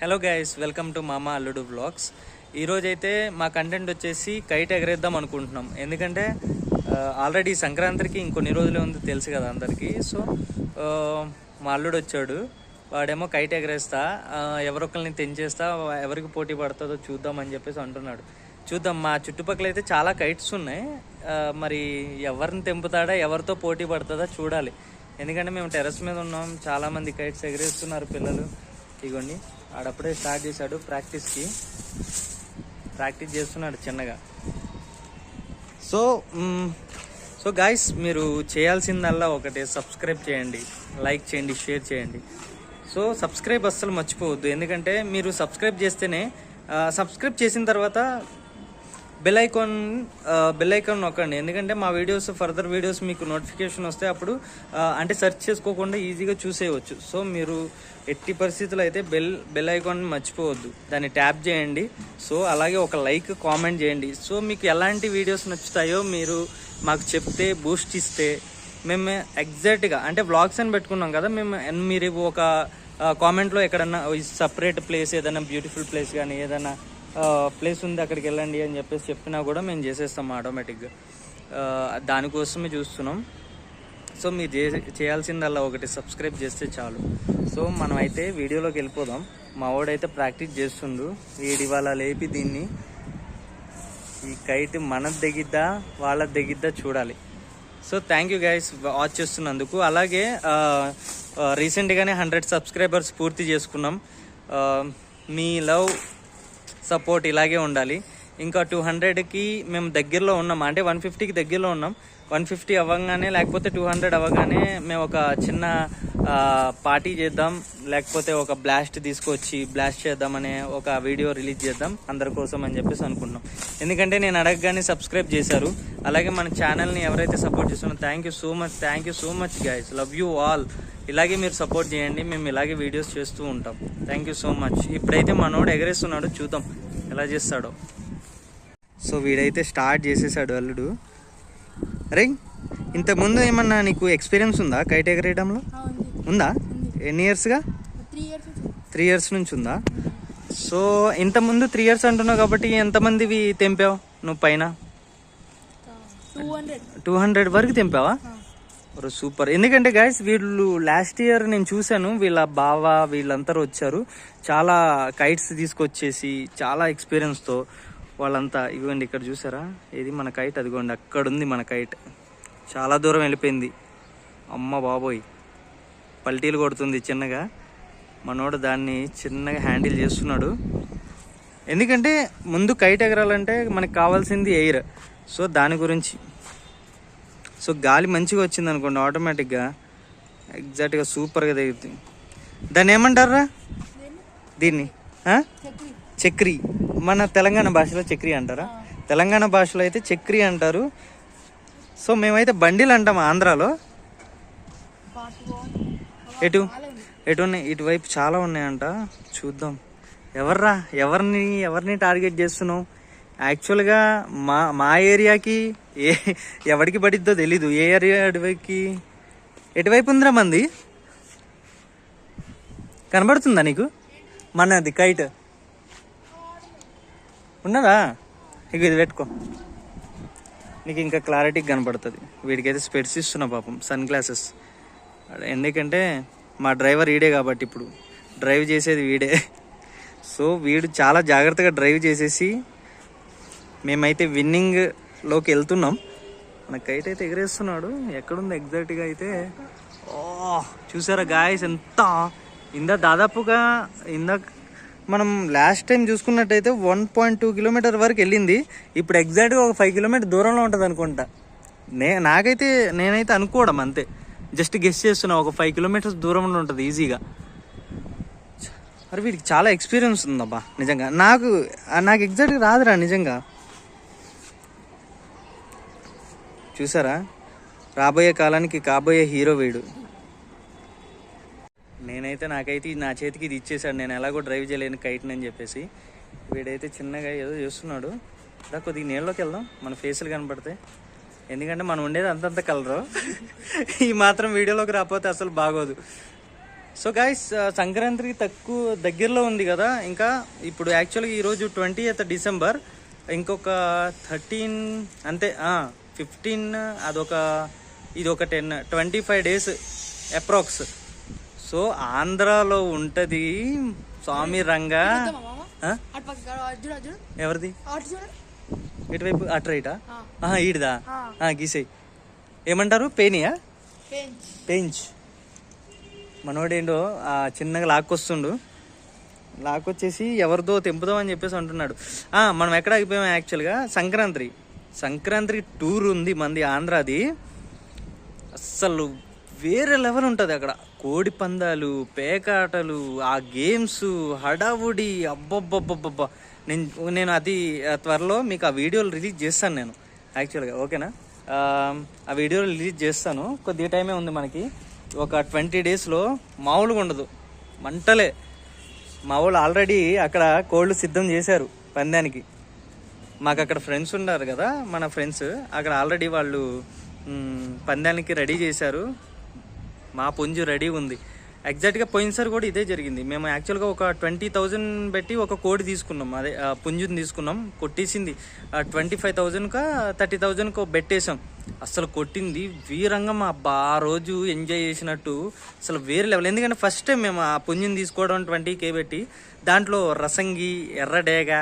Hello guys welcome to మామ అల్లుడు blogs ఈరోజైతే మా కంటెంట్ వచ్చేసి కైట్ ఎగరేద్దాం అనుకుంటున్నాం. ఎందుకంటే uh, ఆల్రెడీ సంక్రాంతికి ఇంకొన్ని రోజులే ఉంది తెలుసు కదా అందరికీ. సో uh, మా అల్లుడు వచ్చాడు. వాడేమో కైట్ ఎగరేస్తా uh, ఎవరొకరిని తెంచేస్తా ఎవరికి పోటీ పడుతుందో చూద్దాం అని చెప్పేసి అంటున్నాడు. చూద్దాం మా చుట్టుపక్కల అయితే చాలా కైట్స్ ఉన్నాయి. మరి ఎవరిని తెంపుతాడా ఎవరితో పోటీ పడుతుందా చూడాలి. ఎందుకంటే మేము టెర్రస్ మీద ఉన్నాం. చాలామంది కైట్స్ ఎగరేస్తున్నారు పిల్లలు. ఇగోండి. ఆడప్పుడే స్టార్ట్ చేశాడు ప్రాక్టీస్కి. ప్రాక్టీస్ చేస్తున్నాడు చిన్నగా. సో సో గాయస్ మీరు చేయాల్సిందల్లా ఒకటే సబ్స్క్రైబ్ చేయండి లైక్ చేయండి షేర్ చేయండి. సో సబ్స్క్రైబ్ అస్సలు మర్చిపోవద్దు. ఎందుకంటే మీరు సబ్స్క్రైబ్ చేస్తేనే సబ్స్క్రైబ్ చేసిన తర్వాత బెల్ ఐకాన్ బెల్ ఐకాన్ నొక్కండి. ఎందుకంటే మా వీడియోస్ ఫర్దర్ వీడియోస్ మీకు నోటిఫికేషన్ వస్తే అప్పుడు అంటే సెర్చ్ చేసుకోకుండా ఈజీగా చూసేయవచ్చు సో మీరు ఎట్టి పరిస్థితులు అయితే బెల్ బెల్ ఐకాన్ మర్చిపోవద్దు. దాన్ని ట్యాప్ చేయండి. సో అలాగే ఒక లైక్ కామెంట్ చేయండి. సో మీకు ఎలాంటి వీడియోస్ నచ్చుతాయో మీరు మాకు చెప్తే బూస్ట్ ఇస్తే మేము ఎగ్జాక్ట్గా అంటే వ్లాగ్స్ అని పెట్టుకున్నాం కదా మేము ఎన్- మీరు ఒక కామెంట్లో ఎక్కడన్నా సపరేట్ ప్లేస్ ఏదైనా బ్యూటిఫుల్ ప్లేస్ కానీ ఏదైనా ప్లేస్ ఉంది అక్కడికి వెళ్ళండి అని చెప్పేసి చెప్పినా కూడా మేము చేసేస్తాం ఆటోమేటిక్గా దానికోసమే చూస్తున్నాం. సో మీరు చే చేయాల్సిందల్లా ఒకటి సబ్స్క్రైబ్ చేస్తే చాలు. సో మనం అయితే వీడియోలోకి వెళ్ళిపోదాం. మా వాడైతే ప్రాక్టీస్ చేస్తుండు. వీడి వాళ్ళ లేపి దీన్ని ఈ కైట్ మనది దిగిద్దా వాళ్ళ దిగిద్దా చూడాలి. So thank you guys watch చేస్తున్నందుకు. అలాగే రీసెంట్గానే హండ్రెడ్ సబ్స్క్రైబర్స్ పూర్తి చేసుకున్నాం. మీ లవ్ సపోర్ట్ ఇలాగే ఉండాలి. ఇంకా టూ హండ్రెడ్కి మేము దగ్గరలో ఉన్నాం. అంటే వన్ ఫిఫ్టీకి దగ్గరలో ఉన్నాం. వన్ ఫిఫ్టీ అవ్వగానే లేకపోతే టూ హండ్రెడ్ అవ్వగానే మేము ఒక చిన్న పార్టీ చేద్దాం. లేకపోతే ఒక బ్లాస్ట్ తీసుకొచ్చి బ్లాస్ట్ చేద్దామనే ఒక వీడియో రిలీజ్ చేద్దాం. అందరి కోసం అని చెప్పేసి అనుకున్నాం. ఎందుకంటే నేను అడగగానే సబ్స్క్రైబ్ చేశారు. అలాగే మన ఛానల్ని ఎవరైతే సపోర్ట్ చేస్తున్నారో thank you so much thank you so much guys love you all ఇలాగే మీరు సపోర్ట్ చేయండి. మేము ఇలాగే వీడియోస్ చేస్తూ ఉంటాం. థ్యాంక్ యూ సో మచ్ ఇప్పుడైతే మనోడు ఎగరేస్తున్నాడు. చూద్దాం ఎలా చేస్తాడో. సో వీడైతే స్టార్ట్ చేసేసాడు అల్లుడు. అరే ఇంతకుముందు ఏమన్నా నీకు ఎక్స్పీరియన్స్ ఉందా కైట్ ఎగరేయడంలో? ఉంది? ఎన్ని ఇయర్స్గా త్రీ ఇయర్స్ వచ్చింది త్రీ ఇయర్స్ నుంచి ఉందా? సో ఇంతకుముందు త్రీ ఇయర్స్ అంటున్నావు కాబట్టి ఎంతమందివి తెంపావు నువ్వు పైన? Two hundred. వరకు తెంపావా? సూపర్ ఎందుకంటే గాయస్ వీళ్ళు లాస్ట్ ఇయర్ నేను చూశాను వీళ్ళ బావ వీళ్ళందరూ వచ్చారు. చాలా కైట్స్ తీసుకొచ్చేసి చాలా ఎక్స్పీరియన్స్తో వాళ్ళంతా ఇదిగోండి ఇక్కడ చూసారా? ఇది మన కైట్ అదిగోండి అక్కడ ఉంది మన కైట్ చాలా దూరం వెళ్ళిపోయింది. అమ్మ బాబోయ్. పల్టీలు కొడుతుంది చిన్నగా. మనోడు దాన్ని చిన్నగా హ్యాండిల్ చేస్తున్నాడు. ఎందుకంటే ముందు కైట్ ఎగరాలంటే మనకు కావాల్సింది ఎయిర్ సో దాని గురించి. సో గాలి మంచిగా వచ్చింది అనుకోండి ఆటోమేటిక్గా ఎగ్జాక్ట్గా సూపర్గా తగ్గుతుంది దాన్ని ఏమంటారా దీన్ని చక్రి. మన తెలంగాణ భాషలో చక్రి అంటారా? తెలంగాణ భాషలో అయితే చక్రి అంటారు. సో మేమైతే బండిలు అంటాం ఆంధ్రాలో. ఎటు? ఎటు ఉన్నాయి? ఇటువైపు చాలా ఉన్నాయంట. చూద్దాం. ఎవర్రా? ఎవరిని ఎవరిని టార్గెట్ చేస్తున్నావు? యాక్చువల్గా మా మా ఏరియాకి ఏ ఎవరికి పడిద్దో తెలీదు. ఏ ఏరియా అటువైపుకి? ఎటువైపు ఉందిరా మంది? కనబడుతుందా నీకు? మనది కైట్. ఉన్నదా? ఇక ఇది పెట్టుకో. నీకు ఇంకా క్లారిటీగా కనపడుతుంది. వీడికైతే స్పెట్స్ ఇస్తున్నా పాపం సన్ గ్లాసెస్ ఎందుకంటే మా డ్రైవర్ వీడే కాబట్టి ఇప్పుడు. డ్రైవ్ చేసేది వీడే. సో వీడు చాలా జాగ్రత్తగా డ్రైవ్ చేసేసి మేమైతే విన్నింగ్లోకి వెళ్తున్నాం. మన కైట్ అయితే ఎగరేస్తున్నాడు. ఎక్కడుంది ఎగ్జాక్ట్గా అయితే? ఓ చూసారా గాయస్ ఎంత? ఇందా దాదాపుగా ఇందా మనం లాస్ట్ టైం చూసుకున్నట్టయితే వన్ పాయింట్ టూ కిలోమీటర్ వరకు వెళ్ళింది. ఇప్పుడు ఎగ్జాక్ట్గా ఒక ఫైవ్ కిలోమీటర్ దూరంలో ఉంటుంది అనుకుంటా. నే నాకైతే నేనైతే అనుకోవడం అంతే. జస్ట్ గెస్ట్ చేస్తున్నా ఒక ఫైవ్ కిలోమీటర్స్ దూరంలో ఉంటుంది ఈజీగా మరి వీడికి చాలా ఎక్స్పీరియన్స్ ఉందబ్బా నిజంగా. నాకు నాకు ఎగ్జాక్ట్గా రాదురా నిజంగా. చూసారా? రాబోయే కాలానికి కాబోయే హీరో వీడు. నేనైతే నాకైతే నా చేతికి ఇది ఇచ్చేసాడు నేను ఎలాగో డ్రైవ్ చేయలేను కైట్ని అని చెప్పేసి. వీడైతే చిన్నగా ఏదో చేస్తున్నాడు. దా కొద్దిగా నీళ్ళలోకి వెళ్దాం. మన ఫేసులు కనపడతాయి. ఎందుకంటే మనం ఉండేది అంతంత కలరు ఈ మాత్రం వీడియోలోకి రాకపోతే అసలు బాగోదు. సో గాయస్ సంక్రాంతికి తక్కువ దగ్గరలో ఉంది కదా. ఇంకా ఇప్పుడు యాక్చువల్గా ఈరోజు ట్వంటీ ఎయిత్ డిసెంబర్ ఇంకొక థర్టీన్ అంతే ఫిఫ్టీన్ అదొక ఇది ఒక ten twenty five days approx so ఆంధ్రాలో ఉంటుంది స్వామి రంగా. ఎవరిది? ఇటువైపు అటు రైటా? ఈడిదా? గీసేయ్. ఏమంటారు? పేనియా? పెంచ్. పెంచ్. మనోడేంటో ఆ చిన్నగా లాక్కొస్తుండు. లాక్కొచ్చేసి ఎవరిదో తెంపుదాం అని చెప్పేసి అంటున్నాడు. మనం ఎక్కడ ఆగిపోయాం యాక్చువల్గా సంక్రాంతి. సంక్రాంతి టూర్ ఉంది మంది ఆంధ్రాది. అస్సలు వేరే లెవెల్ ఉంటుంది అక్కడ. కోడి పందాలు పేకాటలు ఆ గేమ్స్ హడావుడి అబ్బబ్బబ్బబ్బబ్బా. నేను నేను అది త్వరలో మీకు ఆ వీడియోలు రిలీజ్ చేస్తాను నేను. యాక్చువల్గా ఓకేనా? ఆ, ఆ వీడియోలు రిలీజ్ చేస్తాను. కొద్దిగా టైమే ఉంది మనకి. ఒక ట్వంటీ డేస్లో మామూలుగా ఉండదు. మంటలే. మా వాళ్ళు ఆల్రెడీ అక్కడ కోళ్ళు సిద్ధం చేశారు పందానికి. మాకు అక్కడ ఫ్రెండ్స్ ఉన్నారు కదా మన ఫ్రెండ్స్ అక్కడ ఆల్రెడీ వాళ్ళు పందానికి రెడీ చేశారు. మా పుంజు రెడీ ఉంది. ఎగ్జాక్ట్గా పోయినసారి కూడా ఇదే జరిగింది. మేము యాక్చువల్గా ఒక ట్వంటీ థౌజండ్ పెట్టి ఒక కోడి తీసుకున్నాం. అదే పుంజుని తీసుకున్నాం. కొట్టేసింది. ట్వంటీ ఫైవ్ థౌజండ్కా థర్టీ థౌజండ్కి పెట్టేశాం. అసలు కొట్టింది వీరంగం అబ్బా. ఆ రోజు ఎంజాయ్ చేసినట్టు అసలు వేరే లెవెల్ ఎందుకంటే ఫస్ట్ టైం మేము ఆ పుంజుని తీసుకోవడం ట్వంటీ కే పెట్టి దాంట్లో రసంగి ఎర్రడేగ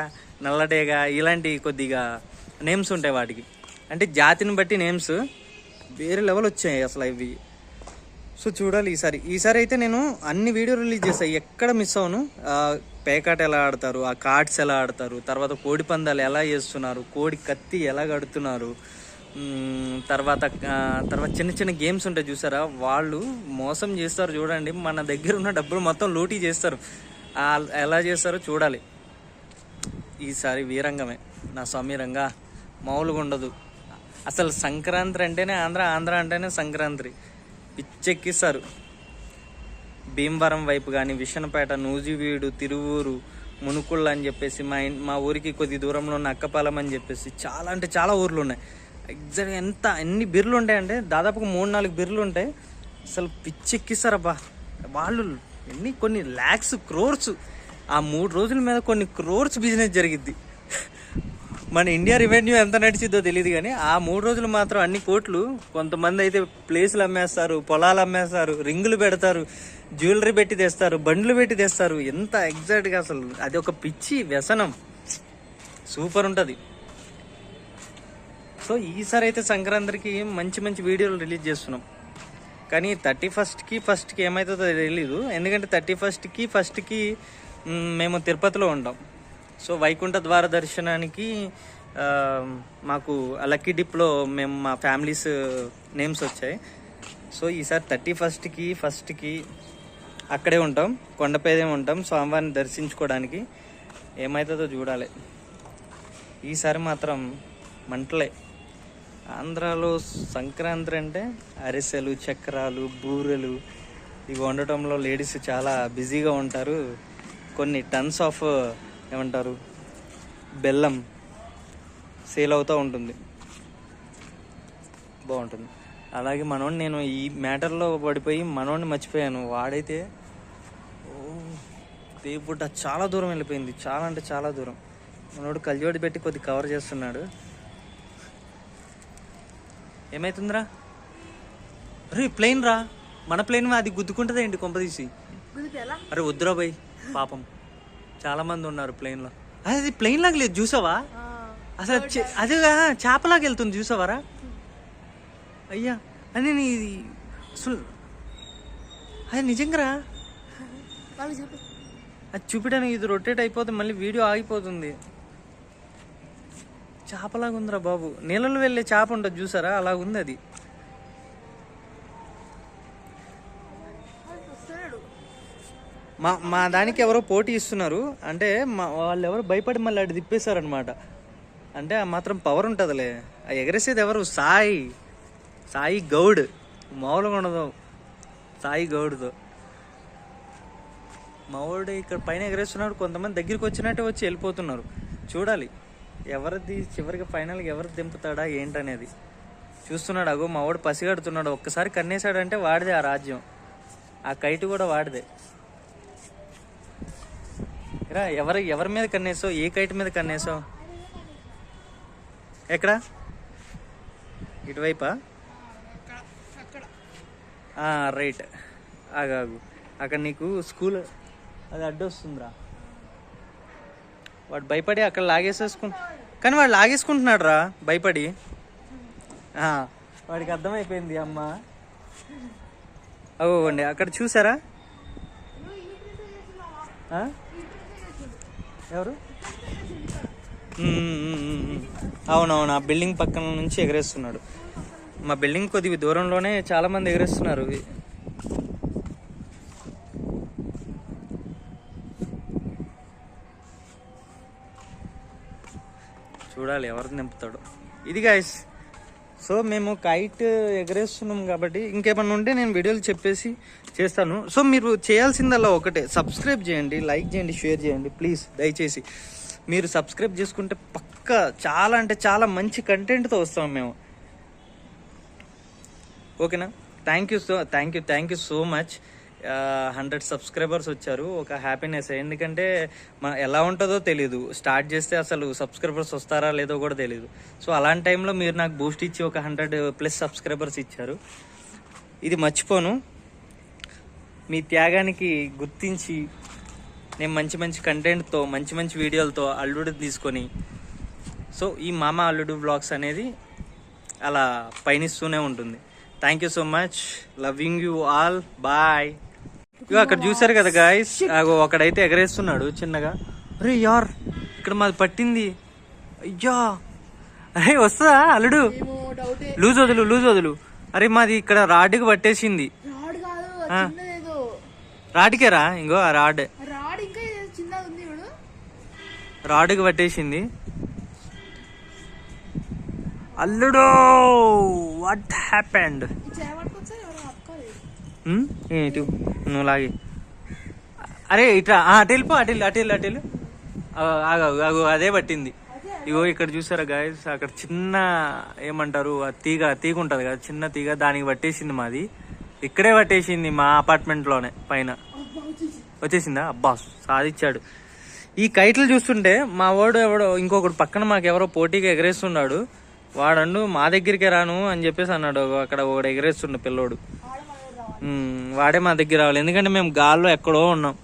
నల్లడేగ ఇలాంటి కొద్దిగా నేమ్స్ ఉంటాయి వాటికి. అంటే జాతిని బట్టి నేమ్స్ వేరే లెవెల్ వచ్చాయి అసలు ఇవి. సో చూడాలి ఈసారి. ఈసారి అయితే నేను అన్ని వీడియో రిలీజ్ చేస్తాను ఎక్కడ మిస్ అవును పేకాట ఎలా ఆడతారు ఆ కార్డ్స్ ఎలా ఆడతారు తర్వాత కోడి పందాలు ఎలా చేస్తున్నారు కోడి కత్తి ఎలా కడుతున్నారు తర్వాత తర్వాత చిన్న చిన్న గేమ్స్ ఉంటాయి చూసారా? వాళ్ళు మోసం చేస్తారు చూడండి. మన దగ్గర ఉన్న డబ్బులు మొత్తం లూటీ చేస్తారు. ఎలా చేస్తారో చూడాలి. ఈసారి వీరంగమే. నా స్వామి రంగా మామూలుగా ఉండదు. అసలు సంక్రాంతి అంటేనే ఆంధ్ర ఆంధ్ర అంటేనే సంక్రాంతి. పిచ్చెక్కిస్తారు. భీమవరం వైపు కానీ విషనపేట నూజివీడు తిరువూరు మునుకుళ్ళు అని చెప్పేసి మా మా ఊరికి కొద్ది దూరంలో ఉన్న అక్కపాలెం అని చెప్పేసి చాలా అంటే చాలా ఊర్లు ఉన్నాయి. ఎగ్జాక్ట్ ఎంత ఎన్ని బిర్లు ఉంటాయంటే దాదాపుగా మూడు నాలుగు బిర్లు ఉంటాయి. అసలు పిచ్చెక్కిస్తారబ్బా. వాళ్ళు ఎన్ని కొన్ని ల్యాక్స్ క్రోర్స్ ఆ మూడు రోజుల మీద కొన్ని క్రోర్స్ బిజినెస్ జరిగిద్ది. మన ఇండియా రెవెన్యూ ఎంత నడిచిద్దో తెలియదు కానీ ఆ మూడు రోజులు మాత్రం అన్ని కోట్లు కొంతమంది అయితే ప్లేసులు అమ్మేస్తారు పొలాలు అమ్మేస్తారు రింగులు పెడతారు జ్యువెలరీ పెట్టి తెస్తారు బండ్లు పెట్టి తెస్తారు. ఎంత ఎగ్జాక్ట్గా అసలు అది ఒక పిచ్చి వ్యసనం. సూపర్ ఉంటుంది. సో ఈసారి అయితే సంక్రాంతికి మంచి మంచి వీడియోలు రిలీజ్ చేస్తున్నాం. కానీ థర్టీ ఫస్ట్కి ఫస్ట్కి ఏమవుతుందో తెలియదు ఎందుకంటే థర్టీ ఫస్ట్కి ఫస్ట్కి మేము తిరుపతిలో ఉంటాం సో వైకుంఠ ద్వార దర్శనానికి ఆ, మాకు లక్కీ డిప్లో మేము మా ఫ్యామిలీస్ నేమ్స్ వచ్చాయి. సో ఈసారి థర్టీ ఫస్ట్కి ఫస్ట్కి అక్కడే ఉంటాం. కొండపేదే ఉంటాం. స్వామివారిని దర్శించుకోవడానికి ఏమవుతుందో చూడాలి. ఈసారి మాత్రం మంటలే. ఆంధ్రాలో సంక్రాంతి అంటే అరిసెలు చక్రాలు బూరెలు ఇవి వండటంలో లేడీస్ చాలా బిజీగా ఉంటారు. కొన్ని టన్స్ ఆఫ్ ఏమంటారు బెల్లం సేల్ అవుతూ ఉంటుంది. బాగుంటుంది. అలాగే మనోడిని నేను ఈ మ్యాటర్లో పడిపోయి మనోడిని మర్చిపోయాను. వాడైతే ఓ దేవుట చాలా దూరం వెళ్ళిపోయింది. చాలా అంటే చాలా దూరం. మనోడు కళ్ళజోడి పెట్టి కొద్ది కవర్ చేస్తున్నాడు. ఏమైతుందిరా? అరే ప్లేన్ రా. మన ప్లేన్ అది గుద్దుకుంటుంది ఏంటి కొంపదీసి అరే వద్దురా బై. పాపం. చాలా మంది ఉన్నారు ప్లేన్లో. అది ప్లేన్ లాగా లేదు చూసావా? అసలు చె- అదిగా చేపలాగా వెళ్తుంది చూసావారా? అయ్యా అని నీ ఇది అసలు అది నిజంగా అది చూపించడానికి ఇది రొటేట్ అయిపోతే మళ్ళీ వీడియో ఆగిపోతుంది. చేపలాగా ఉందిరా బాబు. నీళ్ళలో వెళ్ళే చేప ఉంటుంది చూసారా? అలా ఉంది అది. మా మా దానికి ఎవరో పోటీ ఇస్తున్నారు. అంటే మా వాళ్ళు ఎవరు భయపడి మళ్ళీ అటు తిప్పేశారనమాట అంటే ఆ మాత్రం పవర్ ఉంటుందిలే. ఆ ఎగరేసేది ఎవరు? సాయి. సాయి గౌడ్. మామూలుగా ఉండదు. సాయి గౌడ్తో. మావాడు ఇక్కడ పైన ఎగరేస్తున్నాడు. కొంతమంది దగ్గరికి వచ్చినట్టే వచ్చి వెళ్ళిపోతున్నారు. చూడాలి. ఎవరిది చివరికి ఫైనల్గా ఎవరు దింపుతాడా ఏంటనేది. చూస్తున్నాడు. అగో మావాడు పసిగడుతున్నాడు. ఒక్కసారి కన్నేశాడంటే వాడిదే ఆ రాజ్యం. ఆ కైట్ కూడా వాడిదే. రా ఎవరి ఎవరి మీద కన్నేసావు? ఏ కైట్ మీద కన్నేసావు? ఎక్కడ? ఇటువైపా? రైట్. ఆగాగు అక్కడ నీకు స్కూల్ అది అడ్డొస్తుందిరా వాడు భయపడి అక్కడ లాగేసేసుకు కానీ వాడు లాగేసుకుంటున్నాడు రా భయపడి వాడికి అర్థమైపోయింది అమ్మ. అవ్వండి అక్కడ చూసారా? ఎవరు? అవునవును ఆ బిల్డింగ్ పక్కన నుంచి ఎగరేస్తున్నాడు. మా బిల్డింగ్ కొద్దిగా దూరంలోనే చాలా మంది ఎగరేస్తున్నారు. చూడాలి ఎవరు నింపుతాడు. ఇది గాయస్ సో మేము కైట్ ఎగరేస్తున్నాం కాబట్టి ఇంకేమన్నా ఉంటే నేను వీడియోలు చెప్పేసి చేస్తాను. సో మీరు చేయాల్సిందల్లా ఒకటే సబ్స్క్రైబ్ చేయండి లైక్ చేయండి షేర్ చేయండి ప్లీజ్ దయచేసి. మీరు సబ్స్క్రైబ్ చేసుకుంటే పక్కా చాలా అంటే చాలా మంచి కంటెంట్తో వస్తాం మేము. ఓకేనా? Thank you so thank you thank you so much hundred subscribers వచ్చారు. ఒక హ్యాపీనెస్. ఎందుకంటే మన ఎలా ఉంటుందో తెలీదు. స్టార్ట్ చేస్తే అసలు సబ్స్క్రైబర్స్ వస్తారా లేదో కూడా తెలియదు సో అలాంటి టైంలో మీరు నాకు బూస్ట్ ఇచ్చి ఒక హండ్రెడ్ ప్లస్ సబ్స్క్రైబర్స్ ఇచ్చారు. ఇది మర్చిపోను. మీ త్యాగానికి గుర్తించి నేను మంచి మంచి కంటెంట్తో మంచి మంచి వీడియోలతో అల్లుడు తీసుకొని సో ఈ మామ అల్లుడు బ్లాగ్స్ అనేది అలా పయనిస్తూనే ఉంటుంది. Thank you so much loving you all bye ఇగో అక్కడ చూసారు కదా గాయస్ ఒకడైతే ఎగరేస్తున్నాడు చిన్నగా. అరే యార్ ఇక్కడ మాది పట్టింది. అయ్యా. అరే వస్తుందా అల్లుడు? లూజ్ వదులు లూజ్ వదులు. అరే మాది ఇక్కడ రాడ్కి పట్టేసింది. రాడ్ కాదు ఆ. చిన్నదేదో రాడ్కే రా ఇంకో ఆ రాడ్. ఇంకా రాడ్కి పట్టేసింది. అల్లుడు వాట్ హ్యాపెండ్ ఈ చేయబట్టుకొచ్చా ఎవరైనా అప్పుకోలేదు ఇటు నువ్వు లాగి. అరే ఇట్లా అటు వెళ్ళిపో అటు వెళ్ళి అటు వెళ్ళి అటు వెళ్ళి. ఆగు ఆగు అదే పట్టింది. ఇగో ఇక్కడ చూసారా గాయస్ అక్కడ చిన్న ఏమంటారు ఆ తీగ తీగ ఉంటుంది కదా చిన్న తీగ దానికి పట్టేసింది మాది. ఇక్కడే పట్టేసింది మా అపార్ట్మెంట్లోనే పైన. వచ్చేసిందా? అబ్బా సాధించాడు. ఈ కైట్లు చూస్తుంటే మా వాడు ఎవడో ఇంకొకడు పక్కన మాకు ఎవరో పోటీగా ఎగరేస్తున్నాడు. వాడండు మా దగ్గరికే రాను అని చెప్పేసి అన్నాడు. అక్కడ ఒకడు ఎగరేస్తుండు పిల్లోడు. వాడే మా దగ్గర రావాలి. ఎందుకంటే మేము గాల్లో ఎక్కడో ఉన్నాం.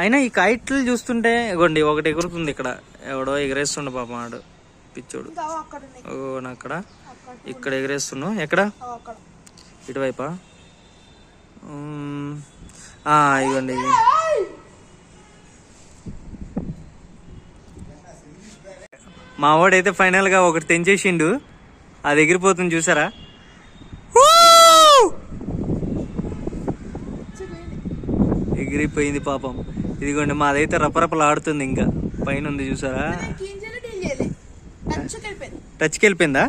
అయినా ఈ కైట్లు చూస్తుంటే ఇగోండి ఒకటి ఎగురుతుంది ఇక్కడ. ఎవడో ఎగరేస్తుండు పాప వాడు పిచ్చోడు. ఓ అక్కడ. ఇక్కడ ఎగరేస్తున్నావు ఎక్కడ? ఇటువైపా? ఇగోండి. మా వాడైతే ఫైనల్గా ఒకటి తెంచేసిండు. అది ఎగిరిపోతుంది చూసారా? ఎగిరిపోయింది పాపం. ఇదిగోండి మాదైతే రపరపలు ఆడుతుంది ఇంకా పైన ఉంది చూసారా టచ్కి వెళ్ళిపోయింది టచ్కి వెళ్ళిపోయిందా